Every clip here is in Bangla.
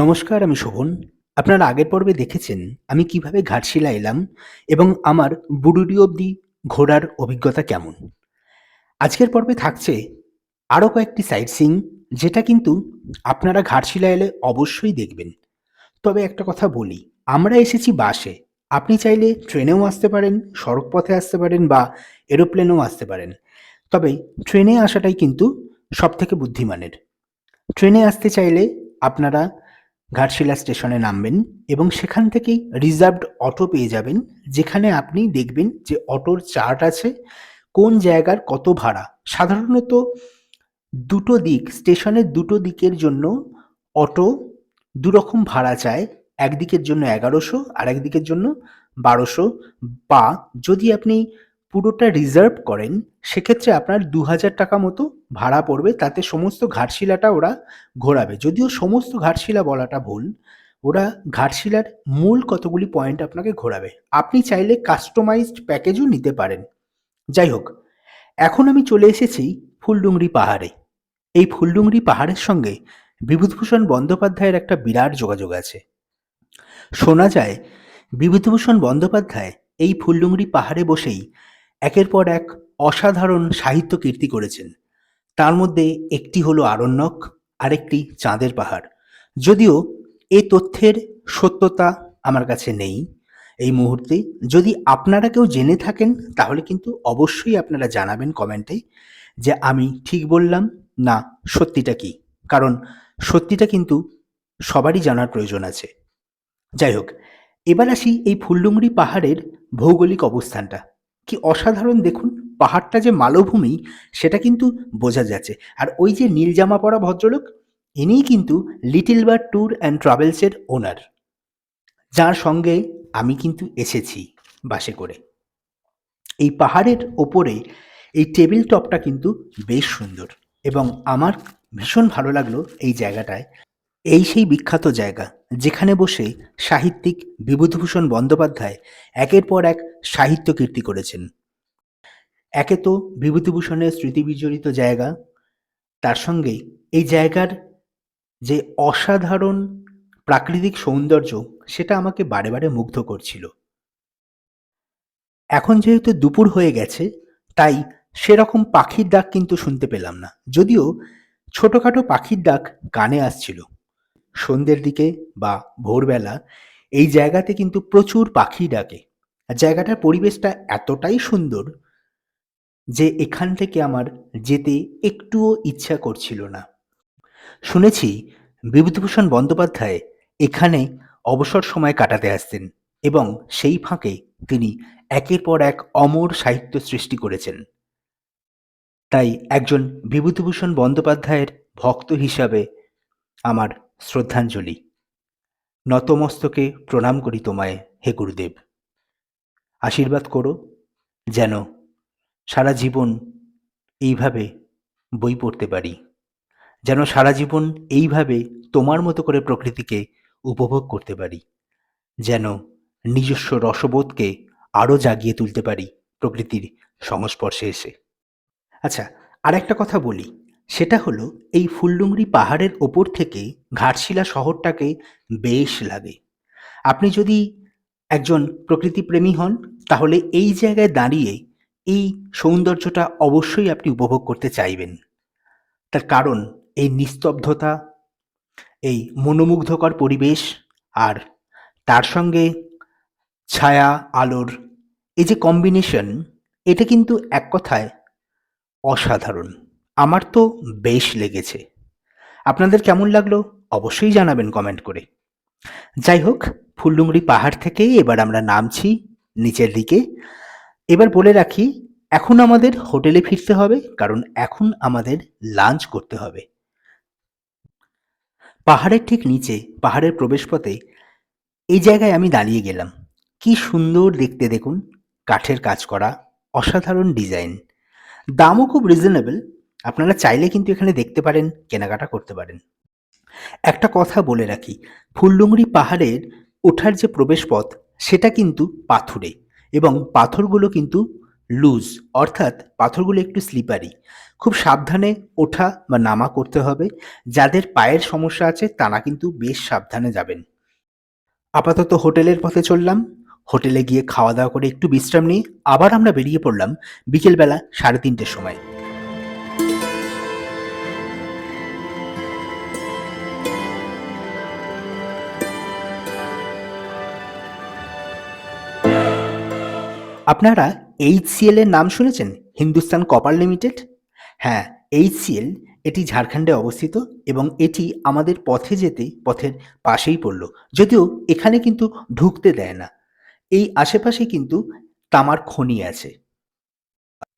নমস্কার, আমি শোভন। আপনারা আগের পর্বে দেখেছেন আমি কীভাবে ঘাটশিলা এলাম এবং আমার বুরুডি অবধি ঘোরার অভিজ্ঞতা কেমন। আজকের পর্বে থাকছে আরও কয়েকটি সাইট সিং যেটা কিন্তু আপনারা ঘাটশিলা এলে অবশ্যই দেখবেন। তবে একটা কথা বলি, আমরা এসেছি বাসে। আপনি চাইলে ট্রেনেও আসতে পারেন সড়ক পথে আসতে পারেন বা এরোপ্লেনেও আসতে পারেন। তবে ট্রেনে আসাটাই কিন্তু সবথেকে বুদ্ধিমানের। ট্রেনে আসতে চাইলে আপনারা ঘাটশিলা স্টেশনে নামবেন এবং সেখান থেকেই রিজার্ভড অটো পেয়ে যাবেন, যেখানে আপনি দেখবেন যে অটোর চার্ট আছে, কোন জায়গার কত ভাড়া। সাধারণত দুটো দিক, স্টেশনের দুটো দিকের জন্য অটো দুরকম ভাড়া চায়, একদিকের জন্য এগারোশো আর একদিকের জন্য বারোশো। বা যদি আপনি পুরোটা রিজার্ভ করেন, সেক্ষেত্রে আপনার দু হাজার টাকা মতো ভাড়া পড়বে, তাতে সমস্ত ঘাটশিলাটা ওরা ঘোরাবে। যদিও সমস্ত ঘাটশিলা বলাটা ভুল, ওরা ঘাটশিলার মূল কতগুলি পয়েন্ট আপনাকে ঘোরাবে। আপনি চাইলে কাস্টমাইজড প্যাকেজও নিতে পারেন। যাই হোক, এখন আমি চলে এসেছি ফুলডুংরি পাহাড়ে। এই ফুলডুংরি পাহাড়ের সঙ্গে বিভূতিভূষণ বন্দ্যোপাধ্যায়ের একটা বিরাট যোগাযোগ আছে। শোনা যায়, বিভূতিভূষণ বন্দ্যোপাধ্যায় এই ফুলডুংরি পাহাড়ে বসেই একের পর এক অসাধারণ সাহিত্য কীর্তি করেছেন। তার মধ্যে একটি হলো আরণ্যক, আরেকটি চাঁদের পাহাড়। যদিও এই তথ্যের সত্যতা আমার কাছে নেই এই মুহূর্তে। যদি আপনারা কেউ জেনে থাকেন, তাহলে কিন্তু অবশ্যই আপনারা জানাবেন কমেন্টে যে আমি ঠিক বললাম না সত্যিটা কি। কারণ সত্যিটা কিন্তু সবারই জানার প্রয়োজন আছে। যাই হোক, এবার আসি এই ফুলডুংরি পাহাড়ের ভৌগোলিক অবস্থানটা। কি অসাধারণ দেখুন, পাহাড়টা যে মালভূমি, সেটা কিন্তু বোঝা যাচ্ছে। আর ওই যে নীল জামা পরা ভদ্রলোক, ইনিই কিন্তু লিটিল বার্ড ট্যুর অ্যান্ড ট্রাভেলসের ওনার। যার সঙ্গে আমি কিন্তু এসেছি বাসে করে। এই পাহাড়ের ওপরে এই টেবিল টপটা কিন্তু বেশ সুন্দর এবং আমার ভীষণ ভালো লাগল এই জায়গাটায়। এই সেই বিখ্যাত জায়গা যেখানে বসে সাহিত্যিক বিভূতিভূষণ বন্দ্যোপাধ্যায় একের পর এক সাহিত্য কীর্তি করেছেন। একে তো বিভূতিভূষণের স্মৃতিবিজড়িত জায়গা, তার সঙ্গে এই জায়গার যে অসাধারণ প্রাকৃতিক সৌন্দর্য সেটা আমাকে বারে বারে মুগ্ধ করছিল। এখন যেহেতু দুপুর হয়ে গেছে, তাই সেরকম পাখির ডাক কিন্তু শুনতে পেলাম না, যদিও ছোটোখাটো পাখির ডাক কানে আসছিল। সন্ধ্যের দিকে বা ভোরবেলা এই জায়গাতে কিন্তু প্রচুর পাখি ডাকে। আর জায়গাটার পরিবেশটা এতটাই সুন্দর যে এখান থেকে আমার যেতে একটুও ইচ্ছা করছিল না। শুনেছি বিভূতিভূষণ বন্দ্যোপাধ্যায় এখানে অবসর সময় কাটাতে আসতেন এবং সেই ফাঁকে তিনি একের পর এক অমর সাহিত্য সৃষ্টি করেছেন। তাই একজন বিভূতিভূষণ বন্দ্যোপাধ্যায়ের ভক্ত হিসাবে আমার শ্রদ্ধাঞ্জলি। নতমস্তকে প্রণাম করি তোমায়, হে গুরুদেব। আশীর্বাদ করো যেন সারা জীবন এইভাবে বই পড়তে পারি। যেন সারা জীবন এইভাবে তোমার মতো করে প্রকৃতিকে উপভোগ করতে পারি। যেন নিজস্ব রসবোধকে আরও জাগিয়ে তুলতে পারি প্রকৃতির সংস্পর্শে এসে। আচ্ছা আর একটা কথা বলি। সেটা হলো এই ফুলডুংরি পাহাড়ের ওপর থেকে ঘাটশিলা শহরটাকে বেশ লাগে। আপনি যদি একজন প্রকৃতিপ্রেমী হন, তাহলে এই জায়গায় দাঁড়িয়ে এই সৌন্দর্যটা অবশ্যই আপনি উপভোগ করতে চাইবেন। তার কারণ এই নিস্তব্ধতা, এই মনোমুগ্ধকর পরিবেশ আর তার সঙ্গে ছায়া, আলোর এই যে কম্বিনেশন এটা কিন্তু এক কথায় অসাধারণ। আমার তো বেশ লেগেছে। আপনাদের কেমন লাগল অবশ্যই জানাবেন কমেন্ট করে। যাই হোক ফুলডুংরি পাহাড় থেকে এবার আমরা নামছি নিচের দিকে। এবার বলে রাখি, এখন আমাদের হোটেলে ফিরতে হবে, কারণ এখন আমাদের লাঞ্চ করতে হবে। পাহাড়ের ঠিক নিচে, পাহাড়ের প্রবেশপথে এই জায়গায় আমি দাঁড়িয়ে গেলাম। কি সুন্দর দেখতে দেখুন, কাঠের কাজ করা, অসাধারণ ডিজাইন দামও খুব রিজনেবল আপনারা চাইলে কিন্তু এখানে দেখতে পারেন, কেনাকাটা করতে পারেন। একটা কথা বলে রাখি, ফুলডুংরি পাহাড়ের ওঠার যে প্রবেশপথ, সেটা কিন্তু পাথুরে এবং পাথরগুলো কিন্তু লুজ, অর্থাৎ পাথরগুলো একটু স্লিপারি খুব সাবধানে ওঠা বা নামা করতে হবে, যাদের পায়ের সমস্যা আছে তারা কিন্তু বেশ সাবধানে যাবেন। আপাতত হোটেলের পথে চললাম, হোটেলে গিয়ে খাওয়া দাওয়া করে একটু বিশ্রাম নিয়ে আবার আমরা বেরিয়ে পড়লাম বিকেলবেলা সাড়ে তিনটের সময়। আপনারা এইচসিএল এর নাম শুনেছেন? Hindustan copper limited? হ্যাঁ এইচসিএল এটি ঝাড়খণ্ডে অবস্থিত এবং এটি আমাদের পথে যেতে, পথের পাশেই পড়ল। যদিও এখানে কিন্তু ঢুকতে দেয় না। এই আশেপাশে কিন্তু তামার খনি আছে।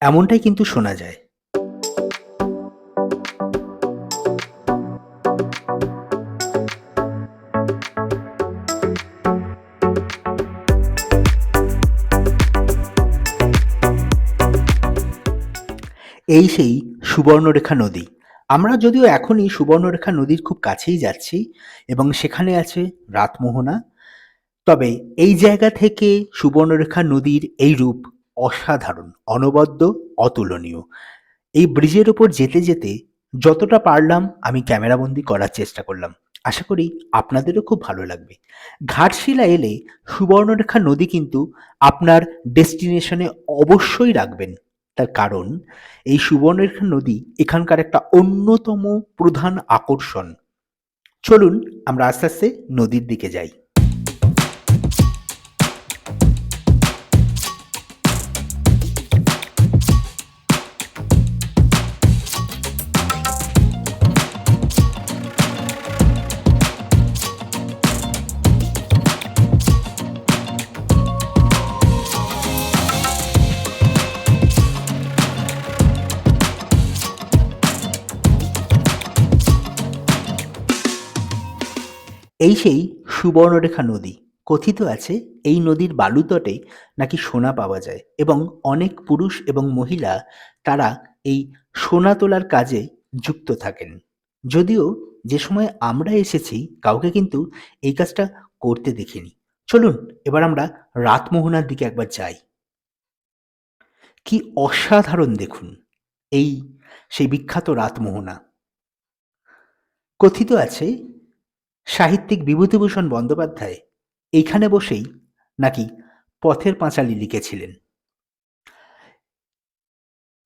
এমনটাই কিন্তু শোনা যায়। এই সেই সুবর্ণরেখা নদী। আমরা যদিও এখনই সুবর্ণরেখা নদীর খুব কাছেই যাচ্ছি এবং সেখানে আছে রাতমোহনা। তবে এই জায়গা থেকে সুবর্ণরেখা নদীর এই রূপ অসাধারণ, অনবদ্য, অতুলনীয়। এই ব্রিজের ওপর যেতে যেতে যতটা পারলাম আমি ক্যামেরাবন্দি করার চেষ্টা করলাম। আশা করি আপনাদেরও খুব ভালো লাগবে। ঘাটশিলা এলে সুবর্ণরেখা নদী কিন্তু আপনার ডেস্টিনেশনে অবশ্যই রাখবেন। তার কারণ, এই সুবর্ণরেখা নদী এখানকার একটা অন্যতম প্রধান আকর্ষণ। চলুন আমরা আস্তে আস্তে নদীর দিকে যাই। এই সেই সুবর্ণরেখা নদী। কথিত আছে এই নদীর বালুতটে নাকি সোনা পাওয়া যায় এবং অনেক পুরুষ এবং মহিলা তারা এই সোনা তোলার কাজে যুক্ত থাকেন। যদিও যে সময় আমরা এসেছি, কাউকে কিন্তু এই কাজটা করতে দেখিনি। চলুন, এবার আমরা রাতমোহনার দিকে একবার যাই। কি অসাধারণ দেখুন এই সেই বিখ্যাত রাতমোহনা। কথিত আছে সাহিত্যিক বিভূতিভূষণ বন্দ্যোপাধ্যায় এইখানে বসেই নাকি পথের পাঁচালী লিখেছিলেন।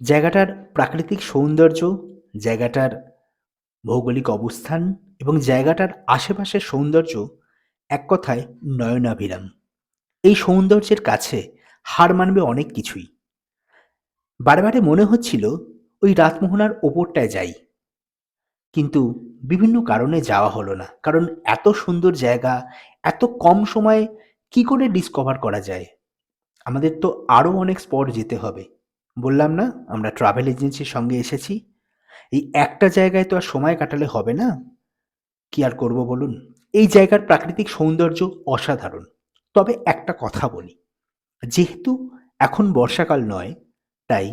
জায়গাটার প্রাকৃতিক সৌন্দর্য, জায়গাটার ভৌগোলিক অবস্থান এবং জায়গাটার আশেপাশের সৌন্দর্য এক কথায় নয়নাভিরাম। এই সৌন্দর্যের কাছে হার মানবে অনেক কিছুই। বারে মনে হচ্ছিল ওই রাতমোহনার ওপরটায় যাই। কিন্তু বিভিন্ন কারণে যাওয়া হলো না। কারণ এত সুন্দর জায়গা, এত কম সময়ে কি করে ডিসকভার করা যায়? আমাদের তো আরও অনেক স্পট যেতে হবে। বললাম না, আমরা ট্রাভেল এজেন্সির সঙ্গে এসেছি। এই একটা জায়গায় তো আর সময় কাটালে হবে না? কি আর করব বলুন? এই জায়গার প্রাকৃতিক সৌন্দর্য অসাধারণ। তবে একটা কথা বলি, যেহেতু এখন বর্ষাকাল নয়, তাই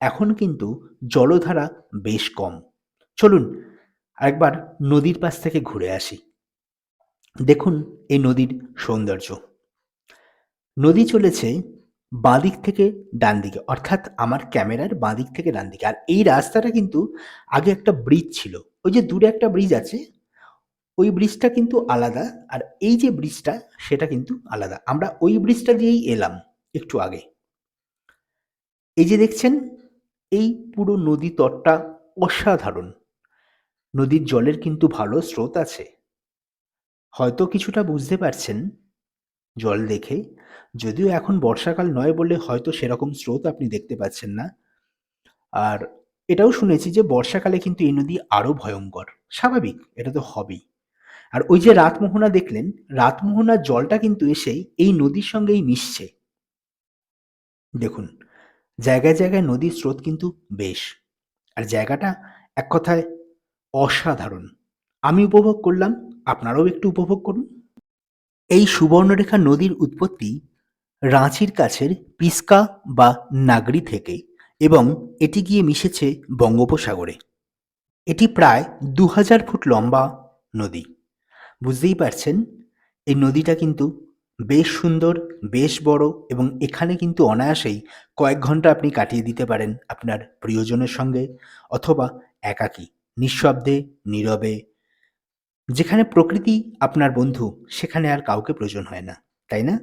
এখন কিন্তু জলধারা বেশ কম। চলুন একবার নদীর পাশ থেকে ঘুরে আসি। দেখুন এই নদীর সৌন্দর্য। নদী চলেছে বাঁদিক থেকে ডান দিকে অর্থাৎ আমার ক্যামেরার বাঁদিক থেকে ডান দিকে আর এই রাস্তাটা কিন্তু আগে একটা ব্রিজ ছিল। ওই যে দূরে একটা ব্রিজ আছে, ওই ব্রিজটা কিন্তু আলাদা। আর এই যে ব্রিজটা সেটা কিন্তু আলাদা। আমরা ওই ব্রিজটা দিয়েই এলাম একটু আগে। এই যে দেখছেন, এই পুরো নদী তটটা অসাধারণ। নদীর জলের কিন্তু ভালো স্রোত আছে। হয়তো কিছুটা বুঝতে পারছেন। জল দেখে, যদিও এখন বর্ষাকাল নয় বলে হয়তো সেরকম স্রোত আপনি দেখতে পাচ্ছেন না। আর এটাও শুনেছি যে বর্ষাকালে কিন্তু এই নদী আরও ভয়ঙ্কর। স্বাভাবিক, এটা তো হবেই। আর ওই যে রাতমোহনা দেখলেন, রাতমোহনার জলটা কিন্তু এসেই এই নদীর সঙ্গেই মিশছে। দেখুন, জায়গায় জায়গায় নদীর স্রোত কিন্তু বেশ। আর জায়গাটা এক কথায় অসাধারণ। আমি উপভোগ করলাম, আপনারাও একটু উপভোগ করুন। এই সুবর্ণরেখা নদীর উৎপত্তি রাঁচির কাছের পিস্কা বা নাগরি থেকে এবং এটি গিয়ে মিশেছে বঙ্গোপসাগরে। এটি প্রায় দু হাজার ফুট লম্বা নদী। বুঝতেই পারছেন, এই নদীটা কিন্তু বেশ সুন্দর, বেশ বড় এবং এখানে কিন্তু অনায়াসেই কয়েক ঘণ্টা আপনি কাটিয়ে দিতে পারেন আপনার প্রিয়জনের সঙ্গে অথবা একাকী। নিঃশব্দে, নীরবে। যেখানে প্রকৃতি আপনার বন্ধু, সেখানে আর কাউকে প্রয়োজন হয় না, তাই না?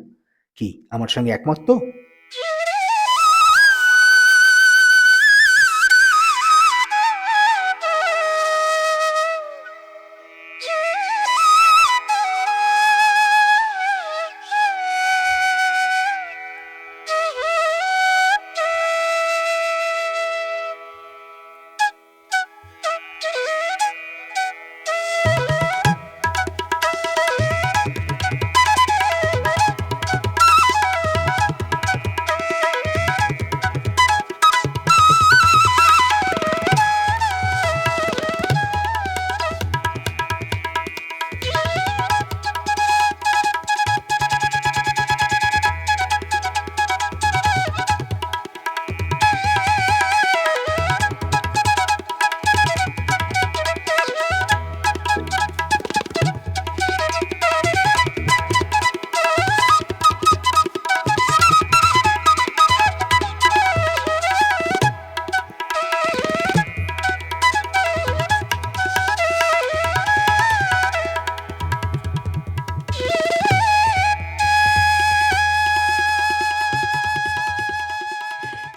কি, আমার সঙ্গে একমত তো?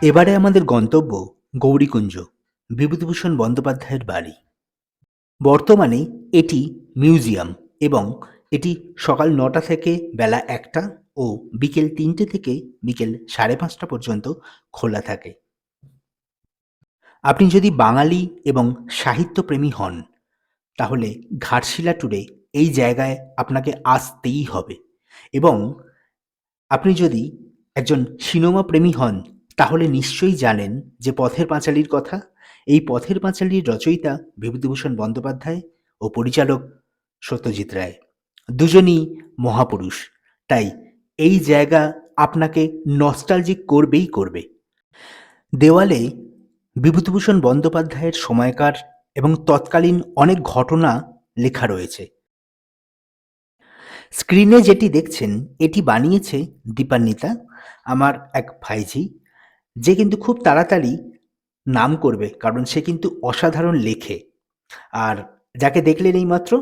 এবারে আমাদের গন্তব্য গৌরীকুঞ্জ, বিভূতিভূষণ বন্দ্যোপাধ্যায়ের বাড়ি। বর্তমানে এটি মিউজিয়াম এবং এটি সকাল নটা থেকে বেলা একটা ও বিকেল তিনটে থেকে বিকেল সাড়ে পাঁচটা পর্যন্ত খোলা থাকে। আপনি যদি বাঙালি এবং সাহিত্যপ্রেমী হন, তাহলে ঘাটশিলা ট্যুরে এই জায়গায় আপনাকে আসতেই হবে এবং আপনি যদি একজন সিনেমা প্রেমী হন তাহলে নিশ্চয়ই জানেন যে পথের পাঁচালীর কথা। এই পথের পাঁচালীর রচয়িতা বিভূতিভূষণ বন্দ্যোপাধ্যায় ও পরিচালক সত্যজিৎ রায়। দুজনই মহাপুরুষ। তাই এই জায়গা আপনাকে নস্টালজিক করবেই করবে। দেওয়ালে বিভূতিভূষণ বন্দ্যোপাধ্যায়ের সময়কার এবং তৎকালীন অনেক ঘটনা লেখা রয়েছে। স্ক্রিনে যেটি দেখছেন, এটি বানিয়েছে দীপান্বিতা, আমার এক ভাইঝি। যে কিন্তু খুব তাড়াতাড়ি নাম করবে, কারণ সে কিন্তু অসাধারণ লেখে। আর যাকে দেখলেন এই মাত্র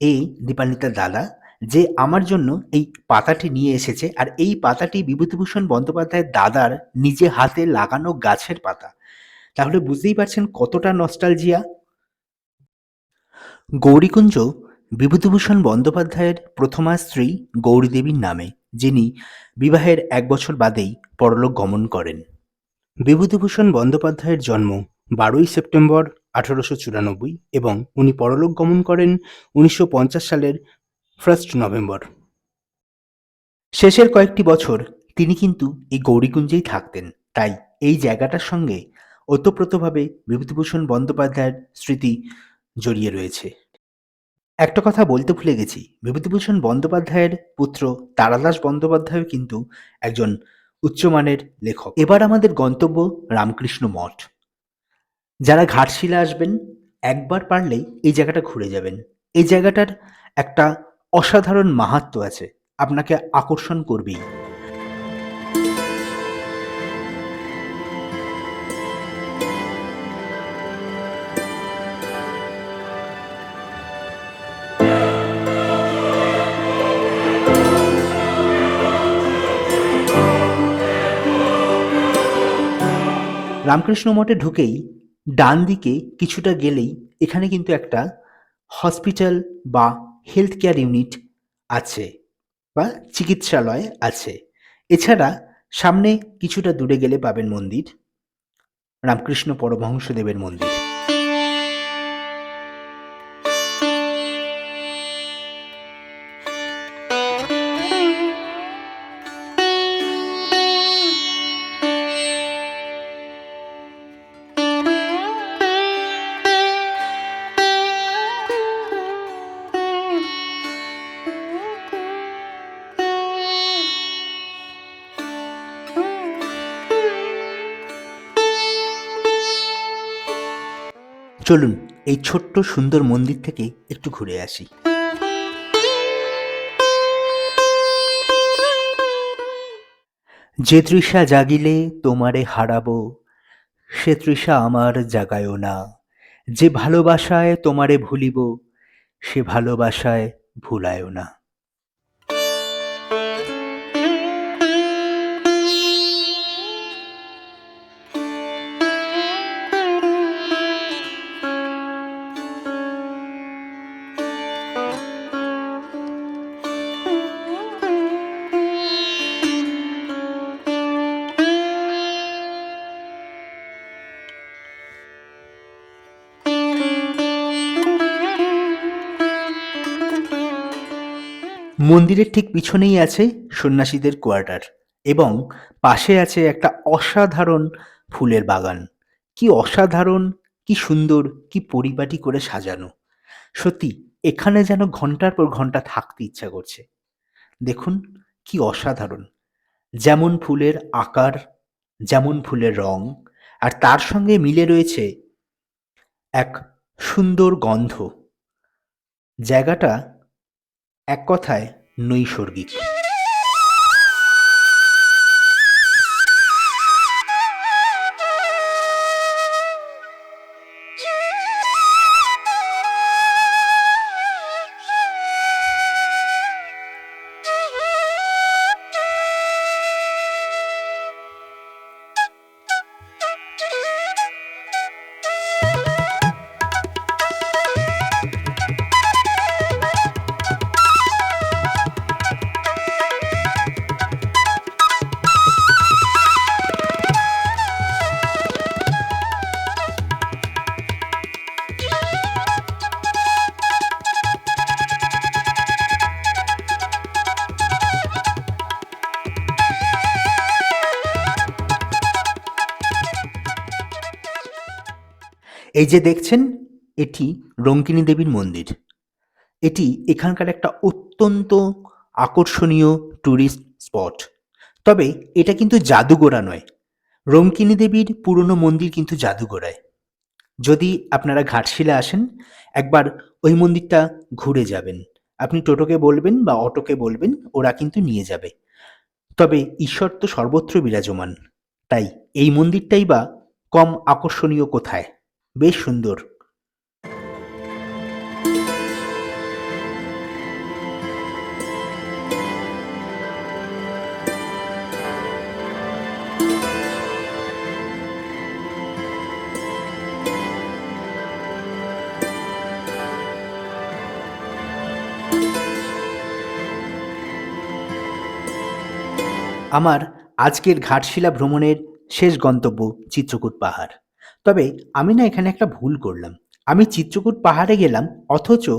এই দীপান্বিতার দাদা, যে আমার জন্য এই পাতাটি নিয়ে এসেছে। আর এই পাতাটি বিভূতিভূষণ বন্দ্যোপাধ্যায়ের দাদার নিজে হাতে লাগানো গাছের পাতা। তাহলে বুঝতেই পারছেন কতটা নস্টালজিয়া গৌরীকুঞ্জ বিভূতিভূষণ বন্দ্যোপাধ্যায়ের প্রথমা স্ত্রী গৌরীদেবীর নামে, যিনি বিবাহের এক বছর বাদেই পরলোক গমন করেন। বিভূতিভূষণ বন্দ্যোপাধ্যায়ের জন্ম বারোই সেপ্টেম্বর আঠারোশো চুরানব্বই এবং উনি পরলোক গমন করেন উনিশশো পঞ্চাশ সালের ফার্স্ট নভেম্বর। শেষের কয়েকটি বছর তিনি কিন্তু এই গৌরীকুঞ্জেই থাকতেন। তাই এই জায়গাটার সঙ্গে ওতপ্রোতভাবে বিভূতিভূষণ বন্দ্যোপাধ্যায়ের স্মৃতি জড়িয়ে রয়েছে। একটা কথা বলতে ভুলে গেছি, বিভূতিভূষণ বন্দ্যোপাধ্যায়ের পুত্র তারাদাস বন্দ্যোপাধ্যায়ও কিন্তু একজন উচ্চমানের লেখক। এবার আমাদের গন্তব্য রামকৃষ্ণ মঠ। যারা ঘাটশিলা আসবেন, একবার পারলেই এই জায়গাটা ঘুরে যাবেন। এই জায়গাটার একটা অসাধারণ মাহাত্ম আছে। আপনাকে আকর্ষণ করবেই। রামকৃষ্ণ মঠে ঢুকেই ডান দিকে কিছুটা গেলেই এখানে কিন্তু একটা হসপিটাল বা হেলথ কেয়ার ইউনিট আছে বা চিকিৎসালয় আছে। এছাড়া সামনে কিছুটা দূরে গেলে পাবেন মন্দির, রামকৃষ্ণ পরমহংসদেবের মন্দির। চলুন এই ছোট্ট সুন্দর মন্দির থেকে একটু ঘুরে আসি। যে তৃষা জাগিলে তোমারে হারাবো, সে তৃষা আমার জাগায়ও না। যে ভালোবাসায় তোমারে ভুলিব, সে ভালোবাসায় ভুলায়ও না। মন্দিরের ঠিক পিছনেই আছে সন্ন্যাসীদের কোয়ার্টার এবং পাশে আছে একটা অসাধারণ ফুলের বাগান। কি অসাধারণ, কি সুন্দর, কি পরিপাটি করে সাজানো। সত্যি, এখানে যেন ঘণ্টার পর ঘণ্টা থাকতে ইচ্ছা করছে। দেখুন, কি অসাধারণ। যেমন ফুলের আকার, যেমন ফুলের রং, আর তার সঙ্গে মিলে রয়েছে এক সুন্দর গন্ধ। জায়গাটা এক কথায় নৈসর্গিক। এই যে দেখছেন, এটি রঙ্কিনী দেবীর মন্দির। এটি এখানকার একটা অত্যন্ত আকর্ষণীয় ট্যুরিস্ট স্পট তবে এটা কিন্তু জাদুগোড়া নয়। রঙ্কিনী দেবীর পুরনো মন্দির কিন্তু জাদুগোড়ায় যদি আপনারা ঘাটশিলা আসেন, একবার ওই মন্দিরটা ঘুরে যাবেন। আপনি টোটোকে বলবেন বা অটোকে বলবেন, ওরা কিন্তু নিয়ে যাবে। তবে ঈশ্বর তো সর্বত্র বিরাজমান। তাই এই মন্দিরটাই বা কম আকর্ষণীয় কোথায়? বেশ সুন্দর। আমার আজকের ঘাটশিলা ভ্রমণের শেষ গন্তব্য চিত্রকূট পাহাড়। তবে আমি না এখানে একটা ভুল করলাম। আমি চিত্রকূট পাহাড়ে গেলাম, অথচ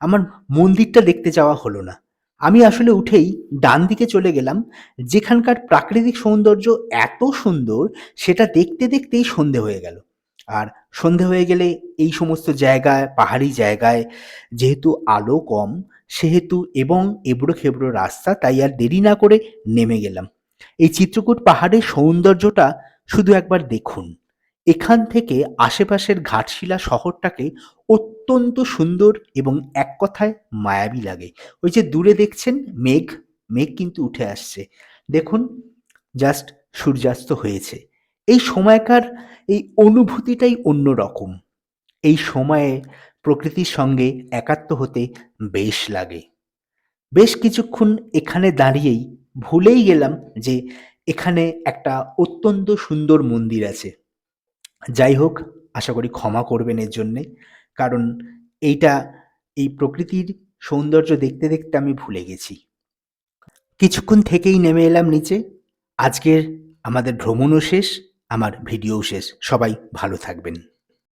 আমার মন্দিরটা দেখতে যাওয়া হলো না। আমি আসলে উঠেই ডান দিকে চলে গেলাম, যেখানকার প্রাকৃতিক সৌন্দর্য এত সুন্দর, সেটা দেখতে দেখতেই সন্ধে হয়ে গেল। আর সন্ধে হয়ে গেলে এই সমস্ত জায়গায়, পাহাড়ি জায়গায় যেহেতু আলো কম, সেহেতু এবং এবড়ো খেবড়ো রাস্তা, তাই আর দেরি না করে নেমে গেলাম। এই চিত্রকূট পাহাড়ের সৌন্দর্যটা শুধু একবার দেখুন। এখান থেকে আশেপাশের ঘাটশিলা শহরটাকে অত্যন্ত সুন্দর এবং এক কথায় মায়াবী লাগে। ওই যে দূরে দেখছেন মেঘ মেঘ কিন্তু উঠে আসছে। দেখুন জাস্ট সূর্যাস্ত হয়েছে। এই সময়কার এই অনুভূতিটাই অন্যরকম এই সময়ে প্রকৃতির সঙ্গে একাত্ম হতে বেশ লাগে। বেশ কিছুক্ষণ এখানে দাঁড়িয়েই ভুলেই গেলাম যে এখানে একটা অত্যন্ত সুন্দর মন্দির আছে। যাই হোক, আশা করি ক্ষমা করবেন এর জন্যে। কারণ এইটা, এই প্রকৃতির সৌন্দর্য দেখতে দেখতে আমি ভুলে গেছি। কিছুক্ষণ থেকেই নেমে এলাম নিচে। আজকের আমাদের ভ্রমণও শেষ, আমার ভিডিও শেষ। সবাই ভালো থাকবেন।